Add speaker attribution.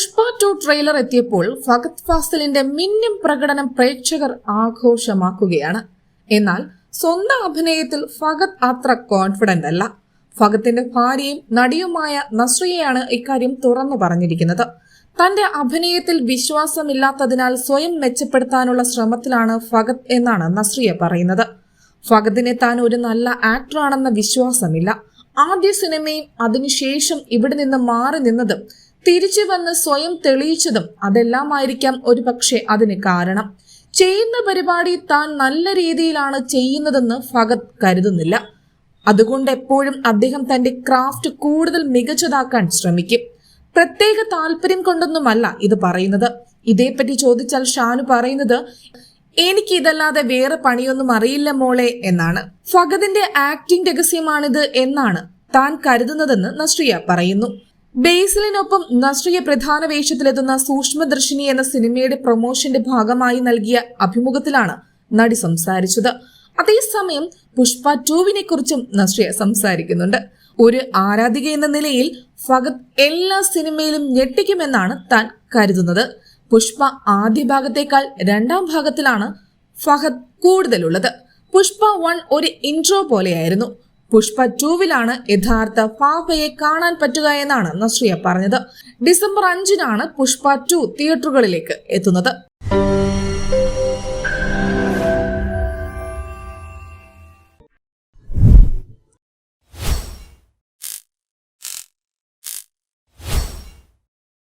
Speaker 1: Pushpa to trailer എത്തിയപ്പോൾ ഫഗത് ഫാസലിന്റെ മിന്നും പ്രകടനം പ്രേക്ഷകർ ആഘോഷമാക്കുകയാണ്. എന്നാൽ സ്വന്തം അഭിനയത്തിൽ ഫഗത് അത്ര കോൺഫിഡന്റ് അല്ല. ഫഗത്തിന്റെ ഭാര്യയും നടിയുമായ നസ്രിയയാണ് ഇക്കാര്യം തുറന്നു പറഞ്ഞിരിക്കുന്നത്. തന്റെ അഭിനയത്തിൽ വിശ്വാസമില്ലാത്തതിനാൽ സ്വയം മെച്ചപ്പെടുത്താനുള്ള ശ്രമത്തിലാണ് ഫഗത് എന്നാണ് നസ്രിയ പറയുന്നത്. ഫഗത്തിനെ താൻ ഒരു നല്ല ആക്ടറാണെന്ന വിശ്വാസമില്ല. ആദ്യ സിനിമയും അതിനുശേഷം ഇവിടെ നിന്ന് മാറി നിന്നതും തിരിച്ചു വന്ന് സ്വയം തെളിയിച്ചതും അതെല്ലാമായിരിക്കാം ഒരു പക്ഷേ അതിന് കാരണം. ചെയ്യുന്ന പരിപാടി താൻ നല്ല രീതിയിലാണ് ചെയ്യുന്നതെന്ന് ഫഗത് കരുതുന്നില്ല. അതുകൊണ്ട് എപ്പോഴും അദ്ദേഹം തന്റെ ക്രാഫ്റ്റ് കൂടുതൽ മികച്ചതാക്കാൻ ശ്രമിക്കും. പ്രത്യേക താല്പര്യം കൊണ്ടൊന്നുമല്ല ഇത് പറയുന്നത്. ഇതേപ്പറ്റി ചോദിച്ചാൽ ഷാനു പറയുന്നത് എനിക്ക് ഇതല്ലാതെ വേറെ പണിയൊന്നും അറിയില്ല മോളെ എന്നാണ്. ഫഗതിന്റെ ആക്ടിംഗ് രഹസ്യമാണിത് എന്നാണ് താൻ കരുതുന്നതെന്ന് നസ്രിയ പറയുന്നു. ബേസിലിനൊപ്പം നസ്രിയ പ്രധാന വേഷത്തിലെത്തുന്ന സൂക്ഷ്മദർശിനി എന്ന സിനിമയുടെ പ്രൊമോഷന്റെ ഭാഗമായി നൽകിയ അഭിമുഖത്തിലാണ് നടി സംസാരിച്ചത്. അതേസമയം പുഷ്പ ടൂവിനെ കുറിച്ചും നസ്രിയ സംസാരിക്കുന്നുണ്ട്. ഒരു ആരാധിക എന്ന നിലയിൽ ഫഗത് എല്ലാ സിനിമയിലും ഞെട്ടിക്കുമെന്നാണ് താൻ കരുതുന്നത്. പുഷ്പ ആദ്യ ഭാഗത്തേക്കാൾ രണ്ടാം ഭാഗത്തിലാണ് ഫഹദ് കൂടുതലുള്ളത്. പുഷ്പ വൺ ഒരു ഇൻട്രോ പോലെയായിരുന്നു. പുഷ്പ ടൂവിലാണ് യഥാർത്ഥ ഫാഫയെ കാണാൻ പറ്റുക എന്നാണ് നസ്രിയ പറഞ്ഞത്. ഡിസംബർ അഞ്ചിനാണ് പുഷ്പ ടു തിയേറ്ററുകളിലേക്ക് എത്തുന്നത്.